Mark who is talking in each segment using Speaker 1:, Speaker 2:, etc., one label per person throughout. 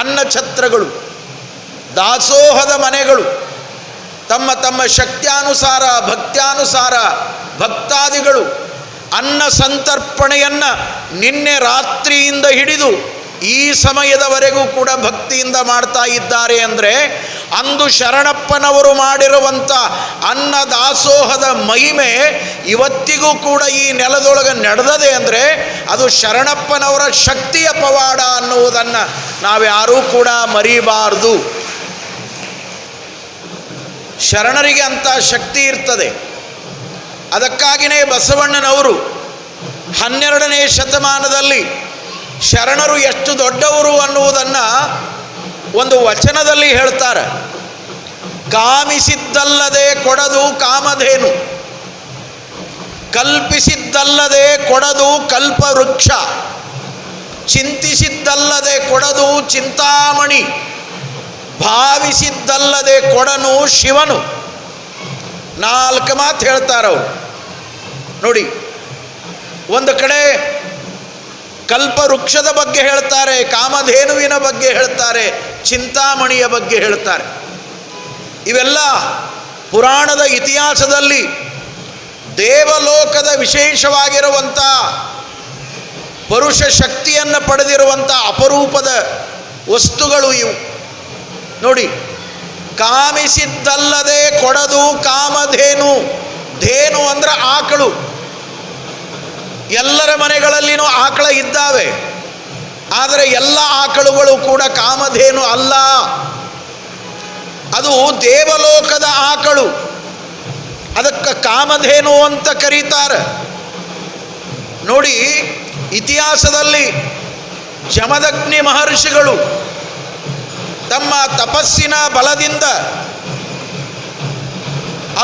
Speaker 1: ಅನ್ನಛತ್ರಗಳು ದಾಸೋಹದ ಮನೆಗಳು, ತಮ್ಮ ತಮ್ಮ ಶಕ್ತ್ಯಾನುಸಾರ, ಭಕ್ತ್ಯಾನುಸಾರ, ಭಕ್ತಾದಿಗಳು ಅನ್ನ ಸಂತರ್ಪಣೆಯನ್ನು ನಿನ್ನೆ ರಾತ್ರಿಯಿಂದ ಹಿಡಿದು ಈ ಸಮಯದವರೆಗೂ ಕೂಡ ಭಕ್ತಿಯಿಂದ ಮಾಡ್ತಾ ಇದ್ದಾರೆ ಅಂದರೆ ಅಂದು ಶರಣಪ್ಪನವರು ಮಾಡಿರುವಂಥ ಅನ್ನ ದಾಸೋಹದ ಮಹಿಮೆ ಇವತ್ತಿಗೂ ಕೂಡ ಈ ನೆಲದೊಳಗೆ ನಡೆದದೆ ಅಂದರೆ ಅದು ಶರಣಪ್ಪನವರ ಶಕ್ತಿಯ ಪವಾಡ ಅನ್ನುವುದನ್ನು ನಾವ್ಯಾರೂ ಕೂಡ ಮರಿಬಾರ್ದು. ಶರಣರಿಗೆ ಅಂಥ ಶಕ್ತಿ ಇರ್ತದೆ. ಅದಕ್ಕಾಗಿಯೇ ಬಸವಣ್ಣನವರು ಹನ್ನೆರಡನೇ ಶತಮಾನದಲ್ಲಿ ಶರಣರು ಎಷ್ಟು ದೊಡ್ಡವರು ಅನ್ನುವುದನ್ನು ಒಂದು ವಚನದಲ್ಲಿ ಹೇಳ್ತಾರೆ. ಕಾಮಿಸಿದ್ದಲ್ಲದೆ ಕೊಡದು ಕಾಮಧೇನು. ಕಲ್ಪಿಸಿದ್ದಲ್ಲದೆ ಕೊಡದು ಕಲ್ಪವೃಕ್ಷ. ಚಿಂತಿಸಿದ್ದಲ್ಲದೆ ಕೊಡದು ಚಿಂತಾಮಣಿ. ಭಾವಿಸಿದ್ದಲ್ಲದೆ ಕೊಡನು ಶಿವನು. ನಾಲ್ಕು ಮಾತು ಹೇಳ್ತಾರವರು ನೋಡಿ, ಒಂದು ಕಡೆ ಕಲ್ಪವೃಕ್ಷದ ಬಗ್ಗೆ ಹೇಳ್ತಾರೆ, ಕಾಮಧೇನುವಿನ ಬಗ್ಗೆ ಹೇಳ್ತಾರೆ, ಚಿಂತಾಮಣಿಯ ಬಗ್ಗೆ ಹೇಳ್ತಾರೆ. ಇವೆಲ್ಲ ಪುರಾಣದ ಇತಿಹಾಸದಲ್ಲಿ ದೇವಲೋಕದ ವಿಶೇಷವಾಗಿರುವಂಥ ಪರುಷ ಶಕ್ತಿಯನ್ನು ಪಡೆದಿರುವಂಥ ಅಪರೂಪದ ವಸ್ತುಗಳು ಇವು. ನೋಡಿ, ಕಾಮಿಸಿದ್ದಲ್ಲದೆ ಕೊಡದು ಕಾಮಧೇನು, ಧೇನು ಅಂದ್ರೆ ಆಕಳು. ಎಲ್ಲರ ಮನೆಗಳಲ್ಲಿನೂ ಆಕಳ ಇದ್ದಾವೆ. ಆದರೆ ಎಲ್ಲ ಆಕಳುಗಳು ಕೂಡ ಕಾಮಧೇನು ಅಲ್ಲ. ಅದು ದೇವಲೋಕದ ಆಕಳು. ಅದಕ್ಕೆ ಕಾಮಧೇನು ಅಂತ ಕರೀತಾರೆ. ನೋಡಿ, ಇತಿಹಾಸದಲ್ಲಿ ಜಮದಗ್ನಿ ಮಹರ್ಷಿಗಳು ತಮ್ಮ ತಪಸ್ಸಿನ ಬಲದಿಂದ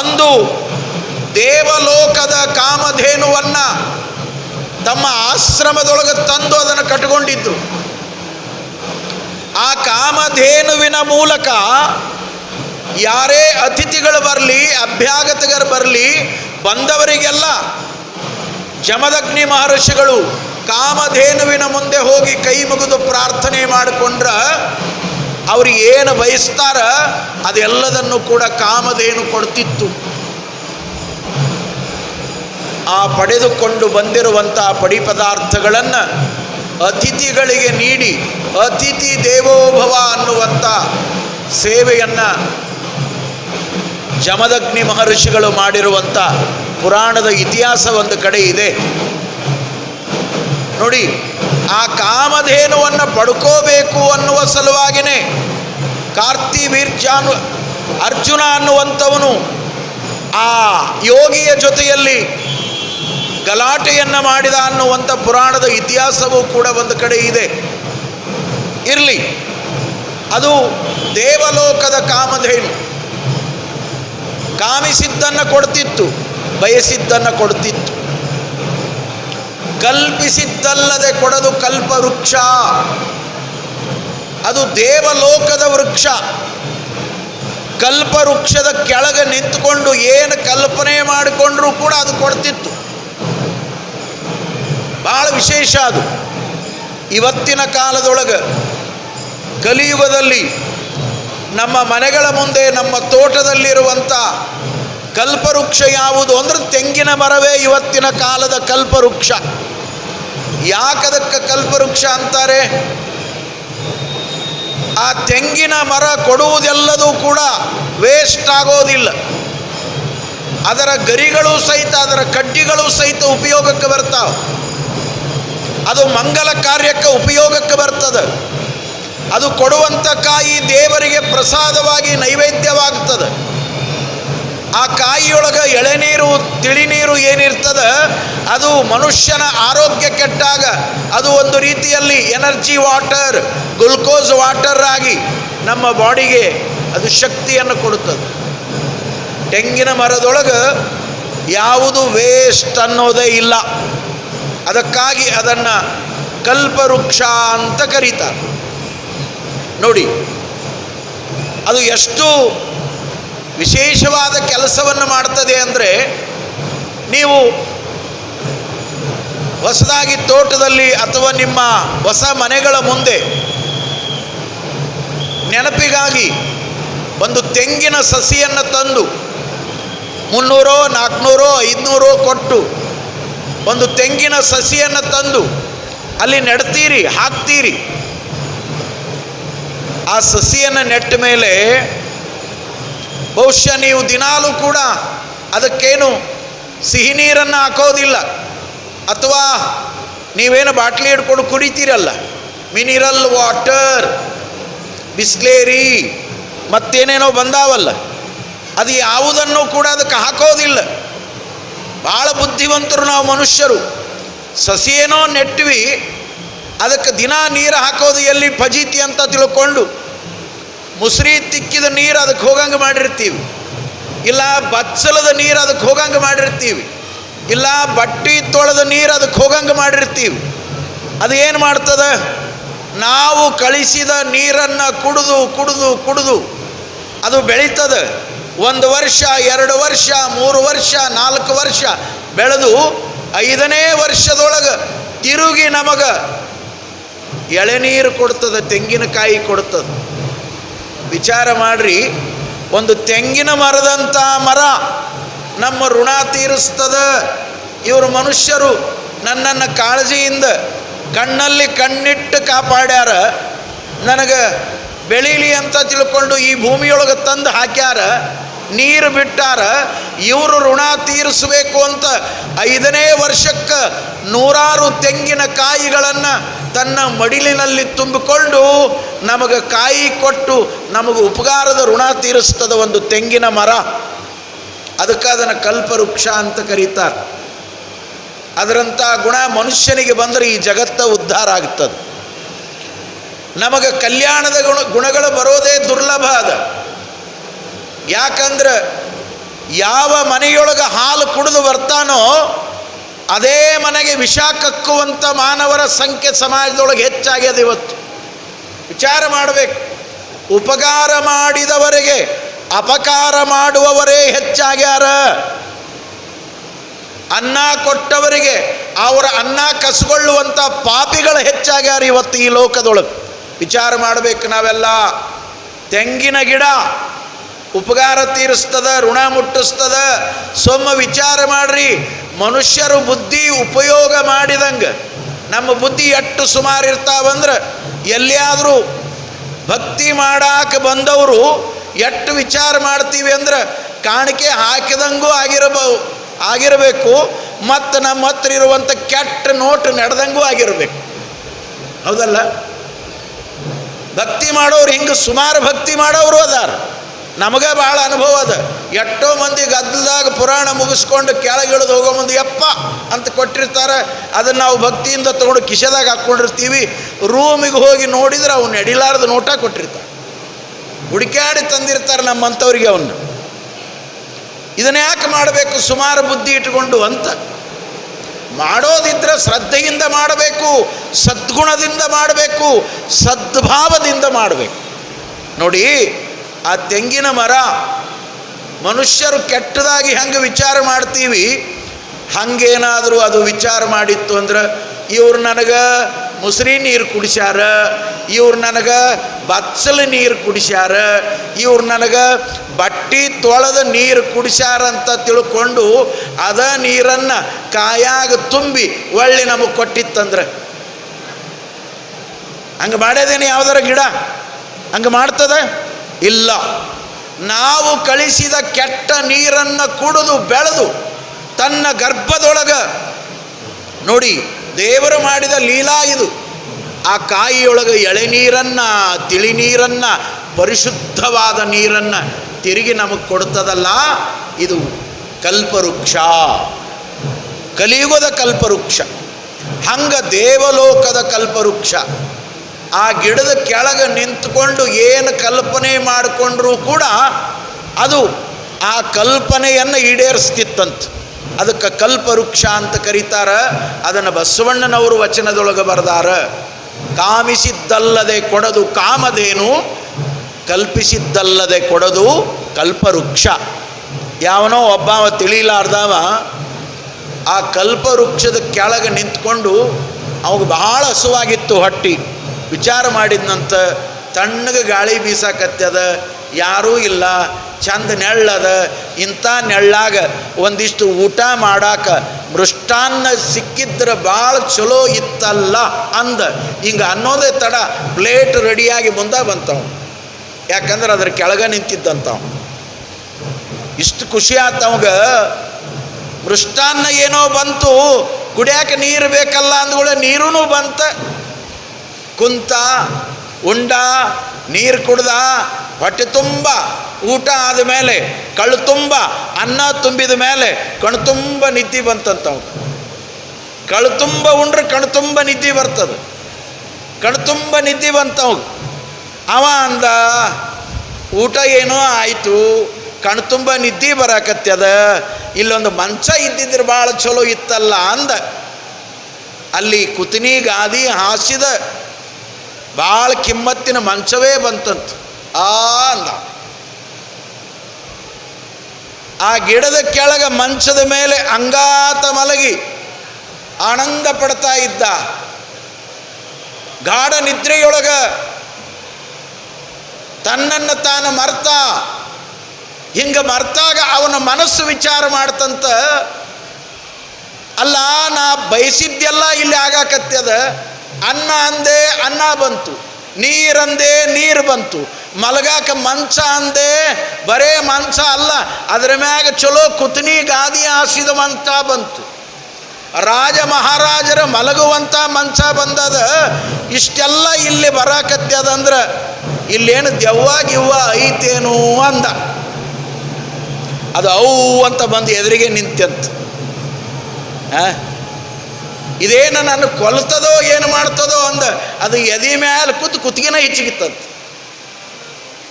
Speaker 1: ಅಂದು ದೇವಲೋಕದ ಕಾಮಧೇನುವನ್ನು ತಮ್ಮ ಆಶ್ರಮದೊಳಗೆ ತಂದು ಅದನ್ನು ಕಟ್ಟಿಕೊಂಡಿದ್ರು ಆ ಕಾಮಧೇನುವಿನ ಮೂಲಕ ಯಾರೇ ಅತಿಥಿಗಳು ಬರಲಿ ಅಭ್ಯಾಗತಗರು ಬರಲಿ, ಬಂದವರಿಗೆಲ್ಲ ಜಮದಗ್ನಿ ಮಹರ್ಷಿಗಳು ಕಾಮಧೇನುವಿನ ಮುಂದೆ ಹೋಗಿ ಕೈ ಮುಗಿದು ಪ್ರಾರ್ಥನೆ ಮಾಡಿಕೊಂಡ್ರ ಅವ್ರು ಏನು ಬಯಸ್ತಾರ ಅದೆಲ್ಲದನ್ನು ಕೂಡ ಕಾಮಧೇನು ಕೊಡ್ತಿತ್ತು. ಆ ಪಡೆದುಕೊಂಡು ಬಂದಿರುವಂಥ ಪಡಿ ಪದಾರ್ಥಗಳನ್ನು ಅತಿಥಿಗಳಿಗೆ ನೀಡಿ, ಅತಿಥಿ ದೇವೋಭವ ಅನ್ನುವಂಥ ಸೇವೆಯನ್ನು ಜಮದಗ್ನಿ ಮಹರ್ಷಿಗಳು ಮಾಡಿರುವಂಥ ಪುರಾಣದ ಇತಿಹಾಸ ಒಂದು ಕಡೆ ಇದೆ. ನೋಡಿ, ಆ ಕಾಮಧೇನುವನ್ನು ಪಡ್ಕೋಬೇಕು ಅನ್ನುವ ಸಲುವಾಗಿಯೇ ಕಾರ್ತಿ ವೀರ್ಜಾನು ಅರ್ಜುನ ಅನ್ನುವಂಥವನು ಆ ಯೋಗಿಯ ಜೊತೆಯಲ್ಲಿ ಗಲಾಟೆಯನ್ನು ಮಾಡಿದ ಅನ್ನುವಂಥ ಪುರಾಣದ ಇತಿಹಾಸವೂ ಕೂಡ ಒಂದು ಕಡೆ ಇದೆ. ಇರಲಿ, ಅದು ದೇವಲೋಕದ ಕಾಮಧೇನು. ಕಾಮಿಸಿದ್ದನ್ನು ಕೊಡ್ತಿತ್ತು, ಬಯಸಿದ್ದನ್ನು ಕೊಡ್ತಿತ್ತು. ಕಲ್ಪಿಸಿದ್ದಲ್ಲದೆ ಕೊಡದು ಕಲ್ಪವೃಕ್ಷ ಅದು ದೇವಲೋಕದ ವೃಕ್ಷ. ಕಲ್ಪವೃಕ್ಷದ ಕೆಳಗೆ ನಿಂತುಕೊಂಡು ಏನು ಕಲ್ಪನೆ ಮಾಡಿಕೊಂಡ್ರೂ ಕೂಡ ಅದು ಕೊಡ್ತಿತ್ತು. ಭಾಳ ವಿಶೇಷ ಅದು. ಇವತ್ತಿನ ಕಾಲದೊಳಗೆ, ಕಲಿಯುಗದಲ್ಲಿ ನಮ್ಮ ಮನೆಗಳ ಮುಂದೆ, ನಮ್ಮ ತೋಟದಲ್ಲಿರುವಂಥ ಕಲ್ಪವೃಕ್ಷ ಯಾವುದು ಅಂದ್ರೆ ತೆಂಗಿನ ಮರವೇ ಇವತ್ತಿನ ಕಾಲದ ಕಲ್ಪವೃಕ್ಷ. ಯಾಕದಕ್ಕೆ ಕಲ್ಪವೃಕ್ಷ ಅಂತಾರೆ? ಆ ತೆಂಗಿನ ಮರ ಕೊಡುವುದೆಲ್ಲದೂ ಕೂಡ ವೇಸ್ಟ್ ಆಗೋದಿಲ್ಲ. ಅದರ ಗರಿಗಳು ಸಹಿತ, ಅದರ ಕಡ್ಡಿಗಳು ಸಹಿತ ಉಪಯೋಗಕ್ಕೆ ಬರ್ತಾವೆ. ಅದು ಮಂಗಲ ಕಾರ್ಯಕ್ಕೆ ಉಪಯೋಗಕ್ಕೆ ಬರ್ತದೆ. ಅದು ಕೊಡುವಂಥ ಕಾಯಿ ದೇವರಿಗೆ ಪ್ರಸಾದವಾಗಿ ನೈವೇದ್ಯವಾಗ್ತದೆ. ಆ ಕಾಯಿಯೊಳಗೆ ಎಳೆನೀರು, ತಿಳಿನೀರು ಏನಿರ್ತದ, ಅದು ಮನುಷ್ಯನ ಆರೋಗ್ಯ ಕೆಟ್ಟಾಗ ಅದು ಒಂದು ರೀತಿಯಲ್ಲಿ ಎನರ್ಜಿ ವಾಟರ್, ಗ್ಲುಕೋಸ್ ವಾಟರ್ ಆಗಿ ನಮ್ಮ ಬಾಡಿಗೆ ಅದು ಶಕ್ತಿಯನ್ನು ಕೊಡುತ್ತದೆ. ತೆಂಗಿನ ಮರದೊಳಗೆ ಯಾವುದು ವೇಸ್ಟ್ ಅನ್ನೋದೇ ಇಲ್ಲ. ಅದಕ್ಕಾಗಿ ಅದನ್ನು ಕಲ್ಪವೃಕ್ಷ ಅಂತ ಕರೀತಾರೆ. ನೋಡಿ, ಅದು ಎಷ್ಟು ವಿಶೇಷವಾದ ಕೆಲಸವನ್ನು ಮಾಡ್ತದೆ ಅಂದರೆ ನೀವು ಹೊಸದಾಗಿ ತೋಟದಲ್ಲಿ ಅಥವಾ ನಿಮ್ಮ ಹೊಸ ಮನೆಗಳ ಮುಂದೆ ನೆನಪಿಗಾಗಿ ಒಂದು ತೆಂಗಿನ ಸಸಿಯನ್ನು ತಂದು ಮುನ್ನೂರೋ ನಾಲ್ಕುನೂರೋ ಐದುನೂರೋ ಕೊಟ್ಟು ಒಂದು ತೆಂಗಿನ ಸಸಿಯನ್ನು ತಂದು ಅಲ್ಲಿ ನೆಡ್ತೀರಿ, ಹಾಕ್ತೀರಿ. ಆ ಸಸಿಯನ್ನು ನೆಟ್ಟ ಮೇಲೆ ಬಹುಶಃ ನೀವು ದಿನಾಲೂ ಕೂಡ ಅದಕ್ಕೇನು ಸಿಹಿ ನೀರನ್ನು ಹಾಕೋದಿಲ್ಲ. ಅಥವಾ ನೀವೇನು ಬಾಟ್ಲಿ ಹಿಡ್ಕೊಂಡು ಕುಡಿತೀರಲ್ಲ. ಮಿನಿರಲ್ ವಾಟರ್, ಬಿಸ್ಲೇರಿ, ಮತ್ತೇನೇನೋ ಬಂದಾವಲ್ಲ. ಅದು ಯಾವುದನ್ನು ಕೂಡ ಅದಕ್ಕೆ ಹಾಕೋದಿಲ್ಲ. ಭಾಳ ಬುದ್ಧಿವಂತರು ನಾವು ಮನುಷ್ಯರು. ಸಸಿಯೇನೋ ನೆಟ್ವಿ ಅದಕ್ಕೆ ದಿನ ನೀರು ಹಾಕೋದು ಎಲ್ಲಿ ಫಜೀತಿ ಅಂತ ತಿಳ್ಕೊಂಡು ಮುಸ್ರಿ ತಿಕ್ಕಿದ ನೀರು ಅದಕ್ಕೆ ಹೋಗಂಗೆ ಮಾಡಿರ್ತೀವಿ. ಇಲ್ಲ ಬಚ್ಚಲದ ನೀರು ಅದಕ್ಕೆ ಹೋಗಂಗೆ ಮಾಡಿರ್ತೀವಿ. ಇಲ್ಲ ಬಟ್ಟಿ ತೊಳೆದ ನೀರು ಅದಕ್ಕೆ ಹೋಗಂಗೆ ಮಾಡಿರ್ತೀವಿ. ಅದು ಏನು ಮಾಡ್ತದೆ? ನಾವು ಕಳಿಸಿದ ನೀರನ್ನು ಕುಡಿದು ಕುಡಿದು ಕುಡಿದು ಅದು ಬೆಳೀತದೆ. ಒಂದು ವರ್ಷ, ಎರಡು ವರ್ಷ, ಮೂರು ವರ್ಷ, ನಾಲ್ಕು ವರ್ಷ ಬೆಳೆದು ಐದನೇ ವರ್ಷದೊಳಗೆ ತಿರುಗಿ ನಮಗೆ ಎಳೆನೀರು ಕೊಡ್ತದೆ, ತೆಂಗಿನಕಾಯಿ ಕೊಡ್ತದೆ. ವಿಚಾರ ಮಾಡ್ರಿ, ಒಂದು ತೆಂಗಿನ ಮರದಂಥ ಮರ ನಮ್ಮ ಋಣ ತೀರಿಸ್ತದ. ಇವರು ಮನುಷ್ಯರು, ನನ್ನನ್ನು ಕಾಳಜಿಯಿಂದ ಕಣ್ಣಲ್ಲಿ ಕಣ್ಣಿಟ್ಟು ಕಾಪಾಡ್ಯಾರ. ನನಗೆ ಬೆಳೀಲಿ ಅಂತ ತಿಳ್ಕೊಂಡು ಈ ಭೂಮಿಯೊಳಗೆ ತಂದು ಹಾಕ್ಯಾರ, ನೀರು ಬಿಟ್ಟಾರ. ಇವರು ಋಣ ತೀರಿಸಬೇಕು ಅಂತ ಐದನೇ ವರ್ಷಕ್ಕೆ ನೂರಾರು ತೆಂಗಿನ ಕಾಯಿಗಳನ್ನು ತನ್ನ ಮಡಿಲಿನಲ್ಲಿ ತುಂಬಿಕೊಂಡು ನಮಗೆ ಕಾಯಿ ಕೊಟ್ಟು ನಮಗೆ ಉಪಕಾರದ ಋಣ ತೀರಿಸ್ತದ ಒಂದು ತೆಂಗಿನ ಮರ. ಅದಕ್ಕೆ ಅದನ್ನು ಕಲ್ಪವೃಕ್ಷ ಅಂತ ಕರೀತಾರೆ. ಅದರಂಥ ಗುಣ ಮನುಷ್ಯನಿಗೆ ಬಂದರೆ ಈ ಜಗತ್ತ ಉದ್ಧಾರ ಆಗ್ತದೆ. ನಮಗೆ ಕಲ್ಯಾಣದ ಗುಣ ಗುಣಗಳು ಬರೋದೇ ದುರ್ಲಭ ಅದ. ಯಾಕಂದ್ರೆ ಯಾವ ಮನೆಯೊಳಗೆ ಹಾಲು ಕುಡಿದು ಬರ್ತಾನೋ ಅದೇ ಮನೆಗೆ ವಿಷ ಕಕ್ಕುವಂಥ ಮಾನವರ ಸಂಖ್ಯೆ ಸಮಾಜದೊಳಗೆ ಹೆಚ್ಚಾಗ್ಯದ ಇವತ್ತು. ವಿಚಾರ ಮಾಡಬೇಕು. ಉಪಕಾರ ಮಾಡಿದವರಿಗೆ ಅಪಕಾರ ಮಾಡುವವರೇ ಹೆಚ್ಚಾಗ್ಯಾರ. ಅನ್ನ ಕೊಟ್ಟವರಿಗೆ ಅವರ ಅನ್ನ ಕಸ್ಕೊಳ್ಳುವಂಥ ಪಾಪಿಗಳು ಹೆಚ್ಚಾಗ್ಯಾರ ಇವತ್ತು ಈ ಲೋಕದೊಳಗೆ. ವಿಚಾರ ಮಾಡಬೇಕು ನಾವೆಲ್ಲ. ತೆಂಗಿನ ಗಿಡ ಉಪಕಾರ ತೀರಿಸ್ತದ, ಋಣ ಮುಟ್ಟಿಸ್ತದ. ಸೊಮ್ಮ ವಿಚಾರ ಮಾಡ್ರಿ. ಮನುಷ್ಯರು ಬುದ್ಧಿ ಉಪಯೋಗ ಮಾಡಿದಂಗೆ, ನಮ್ಮ ಬುದ್ಧಿ ಎಷ್ಟು ಸುಮಾರು ಇರ್ತಾವಂದ್ರೆ ಎಲ್ಲಿಯಾದರೂ ಭಕ್ತಿ ಮಾಡಾಕ ಬಂದವರು ಎಷ್ಟು ವಿಚಾರ ಮಾಡ್ತೀವಿ ಅಂದ್ರೆ ಕಾಣಿಕೆ ಹಾಕಿದಂಗೂ ಆಗಿರಬಹುದು ಆಗಿರಬೇಕು, ಮತ್ತು ನಮ್ಮ ಹತ್ರ ಇರುವಂಥ ಕೆಟ್ಟ ನೋಟು ನಡೆದಂಗೂ ಆಗಿರಬೇಕು. ಹೌದಲ್ಲ? ಭಕ್ತಿ ಮಾಡೋರು ಹಿಂಗೆ ಸುಮಾರು ಭಕ್ತಿ ಮಾಡೋರು ಅದಾರ. ನಮಗೆ ಭಾಳ ಅನುಭವ ಅದ. ಎಷ್ಟೋ ಮಂದಿ ಗದ್ದಲದಾಗ ಪುರಾಣ ಮುಗಿಸ್ಕೊಂಡು ಕೆಳಗಿಳಿದು ಹೋಗೋ ಮುಂದೆ ಯಪ್ಪ ಅಂತ ಕೊಟ್ಟಿರ್ತಾರೆ. ಅದನ್ನು ನಾವು ಭಕ್ತಿಯಿಂದ ತೊಗೊಂಡು ಕಿಶೆದಾಗ ಹಾಕ್ಕೊಂಡಿರ್ತೀವಿ ರೂಮಿಗೆ ಹೋಗಿ ನೋಡಿದ್ರೆ ಅವನು ನಡಿಲಾರದ ನೋಟ ಕೊಟ್ಟಿರ್ತಾರೆ ಹುಡುಕಾಡಿ ತಂದಿರ್ತಾರೆ ನಮ್ಮಂಥವ್ರಿಗೆ ಅವನು. ಇದನ್ನ ಯಾಕೆ ಮಾಡಬೇಕು? ಸುಮಾರು ಬುದ್ಧಿ ಇಟ್ಕೊಂಡು ಅಂತ. ಮಾಡೋದಿದ್ರೆ ಶ್ರದ್ಧೆಯಿಂದ ಮಾಡಬೇಕು, ಸದ್ಗುಣದಿಂದ ಮಾಡಬೇಕು, ಸದ್ಭಾವದಿಂದ ಮಾಡಬೇಕು. ನೋಡಿ ಆ ತೆಂಗಿನ ಮರ ಮನುಷ್ಯರು ಕೆಟ್ಟದಾಗಿ ಹೆಂಗೆ ವಿಚಾರ ಮಾಡ್ತೀವಿ, ಹಂಗೇನಾದರೂ ಅದು ವಿಚಾರ ಮಾಡಿತ್ತು ಅಂದ್ರೆ, ಇವ್ರು ನನಗೆ ಮುಸ್ರಿ ನೀರು ಕುಡಿಸ್ಯಾರ, ಇವ್ರು ನನಗೆ ಬಚ್ಚಲ ನೀರು ಕುಡಿಸ್ಯಾರ, ಇವ್ರು ನನಗೆ ಬಟ್ಟಿ ತೊಳೆದ ನೀರು ಕುಡಿಸ್ಯಾರ ಅಂತ ತಿಳ್ಕೊಂಡು ಅದ ನೀರನ್ನು ಕಾಯಾಗ ತುಂಬಿ ಒಳ್ಳೆ ನಮಗೆ ಕೊಟ್ಟಿತ್ತಂದ್ರೆ. ಹಂಗೆ ಮಾಡ್ಯದೇನು ಯಾವ್ದಾರ ಗಿಡ? ಹಂಗೆ ಮಾಡ್ತದ? ಇಲ್ಲ. ನಾವು ಕಳಿಸಿದ ಕೆಟ್ಟ ನೀರನ್ನು ಕುಡಿದು ಬೆಳೆದು ತನ್ನ ಗರ್ಭದೊಳಗ ನೋಡಿ, ದೇವರು ಮಾಡಿದ ಲೀಲಾ ಇದು. ಆ ಕಾಯಿಯೊಳಗೆ ಎಳೆ ನೀರನ್ನು, ತಿಳಿ ನೀರನ್ನು, ಪರಿಶುದ್ಧವಾದ ನೀರನ್ನು ತಿರುಗಿ ನಮಗೆ ಕೊಡ್ತದಲ್ಲ, ಇದು ಕಲ್ಪವೃಕ್ಷ. ಕಲಿಯುಗದ ಕಲ್ಪವೃಕ್ಷ. ಹಂಗ ದೇವಲೋಕದ ಕಲ್ಪವೃಕ್ಷ. ಆ ಗಿಡದ ಕೆಳಗೆ ನಿಂತ್ಕೊಂಡು ಏನು ಕಲ್ಪನೆ ಮಾಡಿಕೊಂಡ್ರೂ ಕೂಡ ಅದು ಆ ಕಲ್ಪನೆಯನ್ನು ಈಡೇರಿಸ್ತಿತ್ತಂತ. ಅದಕ್ಕೆ ಕಲ್ಪವೃಕ್ಷ ಅಂತ ಕರೀತಾರ. ಅದನ್ನು ಬಸವಣ್ಣನವರು ವಚನದೊಳಗೆ ಬರೆದಾರ. ಕಾಮಿಸಿದ್ದಲ್ಲದೆ ಕೊಡದು ಕಾಮದೇನು ಕಲ್ಪಿಸಿದ್ದಲ್ಲದೆ ಕೊಡದು ಕಲ್ಪವೃಕ್ಷ. ಯಾವನೋ ಒಬ್ಬ ಅವ ತಿಳಿಲಾರ್ದವ, ಆ ಕಲ್ಪವೃಕ್ಷದ ಕೆಳಗೆ ನಿಂತ್ಕೊಂಡು ಅವಾಗ ಬಹಳ ಹಸುವಾಗಿತ್ತು ಹೊಟ್ಟಿ. ವಿಚಾರ ಮಾಡಿದ್ನಂತ ತಣ್ಣಗೆ ಗಾಳಿ ಬೀಸಾಕತ್ತದ, ಯಾರೂ ಇಲ್ಲ. ಚಂದ ನೆಳ್ಳದ, ಇಂಥ ನೆಳ್ಳಾಗ ಒಂದಿಷ್ಟು ಊಟ ಮಾಡಾಕ ಮೃಷ್ಟಾನ್ನ ಸಿಕ್ಕಿದ್ರೆ ಭಾಳ ಚಲೋ ಇತ್ತಲ್ಲ ಅಂದ. ಹಿಂಗೆ ಅನ್ನೋದೇ ತಡ ಪ್ಲೇಟ್ ರೆಡಿಯಾಗಿ ಮುಂದೆ ಬಂತವ. ಯಾಕಂದ್ರೆ ಅದ್ರ ಕೆಳಗ ನಿಂತಿದ್ದಂತವ ಇಷ್ಟು ಖುಷಿ ಆತವಾಗ ಮೃಷ್ಟಾನ್ನ ಏನೋ ಬಂತು, ಕುಡಿಯಾಕೆ ನೀರು ಬೇಕಲ್ಲ ಅಂದ್ಕೊಳ್ಳೆ ನೀರೂ ಬಂತ. ಕುಂತ, ಉಂಡ, ನೀರು ಕುಡ್ದ, ಹೊಟ್ಟೆ ತುಂಬ, ಊಟ ಆದ ಮೇಲೆ, ಕಳ್ಳು ತುಂಬ, ಅನ್ನ ತುಂಬಿದ ಮೇಲೆ ಕಣ್ ತುಂಬ ನಿದ್ದೆ ಬಂತಂತವ್ ಕಳು ತುಂಬ ಉಂಡ್ರೆ ಕಣ್ ತುಂಬ ನಿದ್ದೆ ಬರ್ತದೆ. ಕಣ್ ತುಂಬ ನಿದ್ದೆ ಬಂತವ್ ಅವ ಅಂದ, ಊಟ ಏನೋ ಆಯಿತು ಕಣ್ ತುಂಬ ನಿದ್ದೆ ಬರಾಕತ್ಯದ ಇಲ್ಲೊಂದು ಮಂಚ ಇದ್ದಿದ್ರೆ ಭಾಳ ಚಲೋ ಇತ್ತಲ್ಲ ಅಂದ. ಅಲ್ಲಿ ಕುತಿನಿ ಗಾದಿ ಹಾಸಿದ ಭಾಳ ಕಿಮ್ಮತ್ತಿನ ಮಂಚವೇ ಬಂತಂತ. ಆ ಅಂದ. ಆ ಗಿಡದ ಕೆಳಗ ಮಂಚದ ಮೇಲೆ ಅಂಗಾತ ಮಲಗಿ ಆನಂದ ಪಡ್ತಾ ಇದ್ದ. ಗಾಢ ನಿದ್ರೆಯೊಳಗ ತನ್ನನ್ನು ತಾನು ಮರ್ತ. ಹಿಂಗೆ ಮರ್ತಾಗ ಅವನ ಮನಸ್ಸು ವಿಚಾರ ಮಾಡ್ತಂತ. ಅಲ್ಲ, ನಾ ಬಯಸಿದ್ದೆಲ್ಲ ಇಲ್ಲಿ ಆಗಾಕತ್ಯದ ಅನ್ನ ಅಂದೆ ಅನ್ನ ಬಂತು ನೀರಂದೆ ನೀರು ಬಂತು, ಮಲಗಾಕ ಮಂಚ ಅಂದೆ ಬರೇ ಮಂಚ ಅಲ್ಲ, ಅದರ ಮ್ಯಾಗ ಚಲೋ ಕುತನಿ ಗಾದಿ ಹಾಸಿದ ಮಂಚ ಬಂತು. ರಾಜ ಮಹಾರಾಜರ ಮಲಗುವಂಥ ಮಂಚ ಬಂದದ, ಇಷ್ಟೆಲ್ಲ ಇಲ್ಲಿ ಬರಾಕತ್ಯದಂದ್ರೆ ಇಲ್ಲೇನು ದೆವ್ವ ಗಿವ್ವ ಐತೇನು ಅಂದ. ಅದು ಅವು ಅಂತ ಬಂದು ಎದುರಿಗೆ ನಿಂತ್ಯಂತ. ಆ? ಇದೇನು ನನ್ನ ಕೊಲ್ತದೋ, ಏನು ಮಾಡ್ತದೋ ಅಂದ, ಅದು ಎದಿ ಮ್ಯಾಲೆ ಕೂತು ಕುತ್ತಿಗೆನ ಹೆಚ್ಚಿಗಿತ್ತಂತ.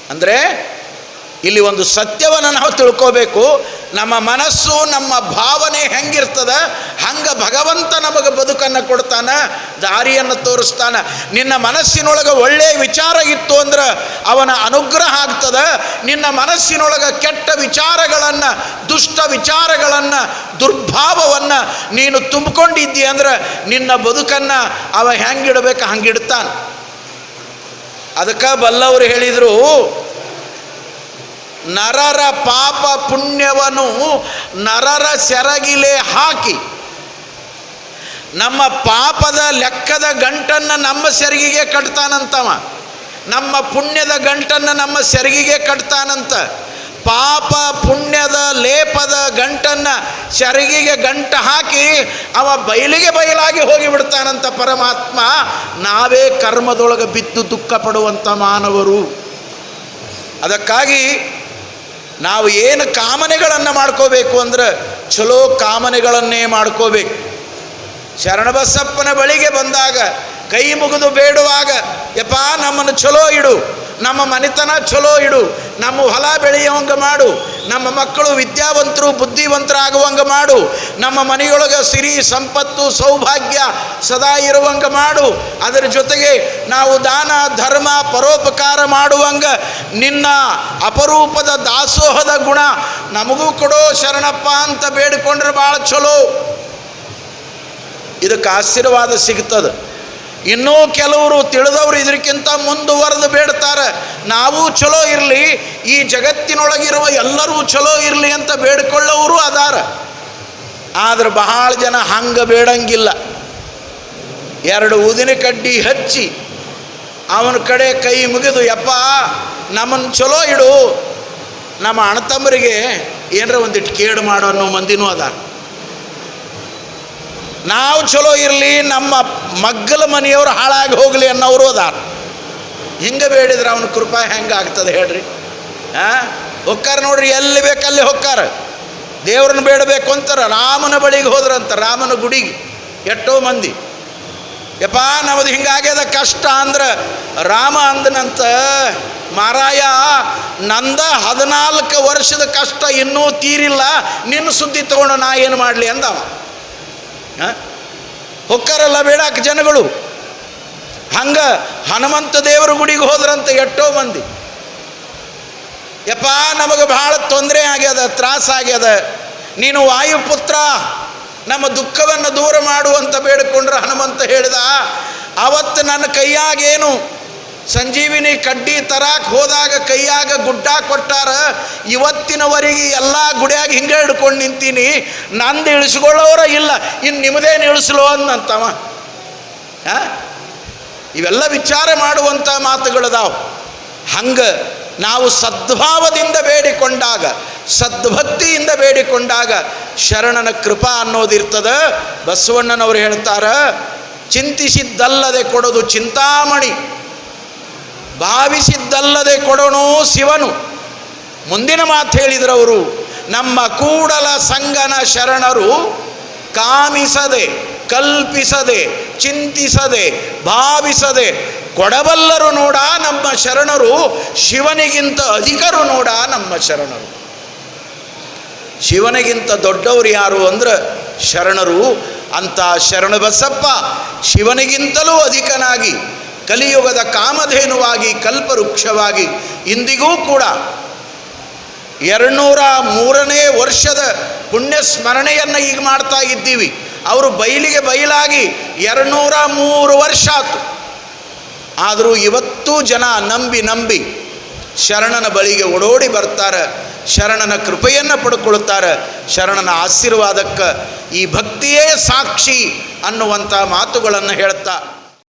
Speaker 1: ಅಂದರೆ, ಇಲ್ಲಿ ಒಂದು ಸತ್ಯವನ್ನು ನಾವು ತಿಳ್ಕೋಬೇಕು. ನಮ್ಮ ಮನಸ್ಸು, ನಮ್ಮ ಭಾವನೆ ಹೆಂಗಿರ್ತದ, ಹಂಗೆ ಭಗವಂತ ನಮಗೆ ಬದುಕನ್ನು ಕೊಡ್ತಾನ, ದಾರಿಯನ್ನು ತೋರಿಸ್ತಾನ. ನಿನ್ನ ಮನಸ್ಸಿನೊಳಗೆ ಒಳ್ಳೆಯ ವಿಚಾರ ಇತ್ತು ಅಂದ್ರೆ ಅವನ ಅನುಗ್ರಹ ಆಗ್ತದ. ನಿನ್ನ ಮನಸ್ಸಿನೊಳಗೆ ಕೆಟ್ಟ ವಿಚಾರಗಳನ್ನು, ದುಷ್ಟ ವಿಚಾರಗಳನ್ನು, ದುರ್ಭಾವವನ್ನು ನೀನು ತುಂಬಿಕೊಂಡಿದ್ದಿ ಅಂದ್ರೆ ನಿನ್ನ ಬದುಕನ್ನು ಅವ ಹೆಂಗಿಡಬೇಕು ಹಂಗಿಡ್ತಾನೆ. ಅದಕ್ಕೆ ಬಲ್ಲವರು ಹೇಳಿದರು ನರರ ಪಾಪ ಪುಣ್ಯವನ್ನು ನರರ ಸೆರಗಿಲೆ ಹಾಕಿ ನಮ್ಮ ಪಾಪದ ಲೆಕ್ಕದ ಗಂಟನ್ನು ನಮ್ಮ ಸೆರಗಿಗೆ ಕಟ್ತಾನಂತವ. ನಮ್ಮ ಪುಣ್ಯದ ಗಂಟನ್ನು ನಮ್ಮ ಸೆರಗಿಗೆ ಕಟ್ತಾನಂತ. ಪಾಪ ಪುಣ್ಯದ ಲೇಪದ ಗಂಟನ್ನು ಸೆರಗಿಗೆ ಗಂಟ ಹಾಕಿ ಅವ ಬಯಲಿಗೆ ಬಯಲಾಗಿ ಹೋಗಿಬಿಡ್ತಾನಂತ ಪರಮಾತ್ಮ. ನಾವೇ ಕರ್ಮದೊಳಗೆ ಬಿದ್ದು ದುಃಖ ಪಡುವಂಥ ಮಾನವರು. ಅದಕ್ಕಾಗಿ ನಾವು ಏನು ಕಾಮನೆಗಳನ್ನು ಮಾಡ್ಕೋಬೇಕು ಅಂದ್ರೆ ಚಲೋ ಕಾಮನೆಗಳನ್ನೇ ಮಾಡ್ಕೋಬೇಕು. ಶರಣಬಸಪ್ಪನ ಬಳಿಗೆ ಬಂದಾಗ ಕೈ ಮುಗಿದು ಬೇಡುವಾಗ, ಯಪ್ಪ ನಮ್ಮನ್ನು ಚಲೋ ಇಡು. ನಮ್ಮ ಮನೆತನ ಚಲೋ ಇಡು. ನಮ್ಮ ಹೊಲ ಬೆಳೆಯುವಂಗ ಮಾಡು. ನಮ್ಮ ಮಕ್ಕಳು ವಿದ್ಯಾವಂತರು, ಬುದ್ಧಿವಂತರಾಗುವಂಗ ಮಾಡು. ನಮ್ಮ ಮನೆಯೊಳಗೆ ಸಿರಿ, ಸಂಪತ್ತು, ಸೌಭಾಗ್ಯ ಸದಾ ಇರುವಂಗ ಮಾಡು. ಅದರ ಜೊತೆಗೆ ನಾವು ದಾನ, ಧರ್ಮ, ಪರೋಪಕಾರ ಮಾಡುವಂಗ ನಿನ್ನ ಅಪರೂಪದ ದಾಸೋಹದ ಗುಣ ನಮಗೂ ಕೊಡೋ ಶರಣಪ್ಪ ಅಂತ ಬೇಡಿಕೊಂಡ್ರೆ ಭಾಳ ಚಲೋ. ಇದಕ್ಕೆ ಆಶೀರ್ವಾದ ಸಿಗ್ತದೆ. ಇನ್ನೂ ಕೆಲವರು ತಿಳಿದವರು ಇದಕ್ಕಿಂತ ಮುಂದುವರೆದು ಬೇಡ್ತಾರೆ. ನಾವು ಚಲೋ ಇರಲಿ, ಈ ಜಗತ್ತಿನೊಳಗಿರುವ ಎಲ್ಲರೂ ಚಲೋ ಇರಲಿ ಅಂತ ಬೇಡ್ಕೊಳ್ಳೋರು ಅದಾರ. ಆದ್ರೆ ಬಹಳ ಜನ ಹಂಗೆ ಬೇಡಂಗಿಲ್ಲ. ಎರಡು ಉದಿನ ಕಡ್ಡಿ ಹಚ್ಚಿ, ಅವನ ಕಡೆ ಕೈ ಮುಗಿದು, ಯಪ್ಪ ನಮ್ಮನ್ನು ಚಲೋ ಇಡು. ನಮ್ಮ ಅಣ್ಣತಮ್ಮರಿಗೆ ಏನರ ಒಂದಿಟ್ಟು ಕೇಡು ಮಾಡೋ ಅನ್ನೋ ಮಂದಿನೂ ಅದಾರ. ನಾವು ಚಲೋ ಇರಲಿ, ನಮ್ಮ ಮಗ್ಗಲ ಮನೆಯವರು ಹಾಳಾಗಿ ಹೋಗಲಿ ಅನ್ನೋರು ಅದಾರ. ಹಿಂಗೆ ಬೇಡಿದ್ರೆ ಅವನ ಕೃಪಾ ಹೆಂಗೆ ಆಗ್ತದೆ ಹೇಳ್ರಿ. ಹಾಂ ಹೊಕ್ಕಾರ ನೋಡ್ರಿ, ಎಲ್ಲಿ ಬೇಕಲ್ಲಿ ಹೊಕ್ಕಾರ. ದೇವ್ರನ್ನ ಬೇಡಬೇಕು ಅಂತಾರ, ರಾಮನ ಬಳಿಗೆ ಹೋದ್ರಂತ, ರಾಮನ ಗುಡಿಗೆ, ಎಷ್ಟೋ ಮಂದಿ. ಯಪ್ಪ ನಮ್ಮದು ಹಿಂಗಾಗ್ಯದ ಕಷ್ಟ ಅಂದ್ರೆ ರಾಮ ಅಂದನಂತ ಮಾರಾಯ, ನಂದ ಹದಿನಾಲ್ಕು ವರ್ಷದ ಕಷ್ಟ ಇನ್ನೂ ತೀರಿಲ್ಲ, ನಿನ್ನ ಸುದ್ದಿ ತಗೊಂಡು ನಾ ಏನು ಮಾಡಲಿ ಅಂದವ. ಹೊಕ್ಕಾರಲ್ಲ ಬೇಡಾಕ ಜನಗಳು. ಹಂಗ ಹನುಮಂತ ದೇವರ ಗುಡಿಗೆ ಹೋದ್ರಂತ ಎಷ್ಟೋ ಮಂದಿ. ಯಪ್ಪ, ನಮಗೆ ಭಾಳ ತೊಂದರೆ ಆಗ್ಯದ, ತ್ರಾಸ ಆಗ್ಯದ. ನೀನು ವಾಯುಪುತ್ರ, ನಮ್ಮ ದುಃಖವನ್ನು ದೂರ ಮಾಡುವಂತ ಬೇಡಿಕೊಂಡ್ರೆ ಹನುಮಂತ ಹೇಳಿದ, ಅವತ್ತು ನನ್ನ ಕೈಯಾಗೇನು ಸಂಜೀವಿನಿ ಕಡ್ಡಿ ತರಾಕ್ ಹೋದಾಗ ಕೈಯಾಗ ಗುಡ್ಡ ಕೊಟ್ಟಾರ. ಇವತ್ತಿನವರೆಗೆ ಎಲ್ಲ ಗುಡಿಯಾಗ ಹಿಂಗೆ ಹಿಡ್ಕೊಂಡು ನಿಂತೀನಿ. ನಂದು ಇಳಿಸ್ಕೊಳ್ಳೋರ ಇಲ್ಲ. ಇನ್ನು ನಿಮ್ಮದೇನು ಇಳಿಸ್ಲೋ ಅಂದಂತವ? ಇವೆಲ್ಲ ವಿಚಾರ ಮಾಡುವಂಥ ಮಾತುಗಳದಾವು. ಹಂಗೆ ನಾವು ಸದ್ಭಾವದಿಂದ ಬೇಡಿಕೊಂಡಾಗ, ಸದ್ಭಕ್ತಿಯಿಂದ ಬೇಡಿಕೊಂಡಾಗ ಶರಣನ ಕೃಪಾ ಅನ್ನೋದಿರ್ತದ ಬಸವಣ್ಣನವರು ಹೇಳ್ತಾರ, ಚಿಂತಿಸಿದ್ದಲ್ಲದೆ ಕೊಡೋದು ಚಿಂತಾಮಣಿ. ಭಾವಿಸಿದ್ದಲ್ಲದೆ ಕೊಡೋಣೋ ಶಿವನು. ಮುಂದಿನ ಮಾತು ಹೇಳಿದ್ರವರು ನಮ್ಮ ಕೂಡಲ ಸಂಗನ ಶರಣರು ಕಾಮಿಸದೆ, ಕಲ್ಪಿಸದೆ, ಚಿಂತಿಸದೆ, ಭಾವಿಸದೆ, ಕೊಡಬಲ್ಲರು ನೋಡ ನಮ್ಮ ಶರಣರು, ಶಿವನಿಗಿಂತ ಅಧಿಕರು ನೋಡ ನಮ್ಮ ಶರಣರು. ಶಿವನಿಗಿಂತ ದೊಡ್ಡವರು ಯಾರು ಅಂದ್ರೆ ಶರಣರು. ಅಂತ ಶರಣ ಬಸಪ್ಪ ಶಿವನಿಗಿಂತಲೂ ಅಧಿಕನಾಗಿ ಕಲಿಯುಗದ ಕಾಮಧೇನುವಾಗಿ, ಕಲ್ಪವೃಕ್ಷವಾಗಿ, ಇಂದಿಗೂ ಕೂಡ ಎರಡುನೂರ ಮೂರನೇ ವರ್ಷದ ಪುಣ್ಯ ಸ್ಮರಣೆಯನ್ನು ಈಗ ಮಾಡ್ತಾ ಇದ್ದೀವಿ. ಅವರು ಬಯಲಿಗೆ ಬಯಲಾಗಿ ಎರಡುನೂರ ಮೂರು ವರ್ಷ ಆತು ಆದರೂ ಇವತ್ತು ಜನ ನಂಬಿ ನಂಬಿ ಶರಣನ ಬಳಿಗೆ ಓಡೋಡಿ ಬರ್ತಾರೆ, ಶರಣನ ಕೃಪೆಯನ್ನು ಪಡ್ಕೊಳ್ತಾರೆ, ಶರಣನ ಆಶೀರ್ವಾದಕ್ಕೆ ಈ ಭಕ್ತಿಯೇ ಸಾಕ್ಷಿ ಅನ್ನುವಂಥ ಮಾತುಗಳನ್ನು ಹೇಳ್ತಾ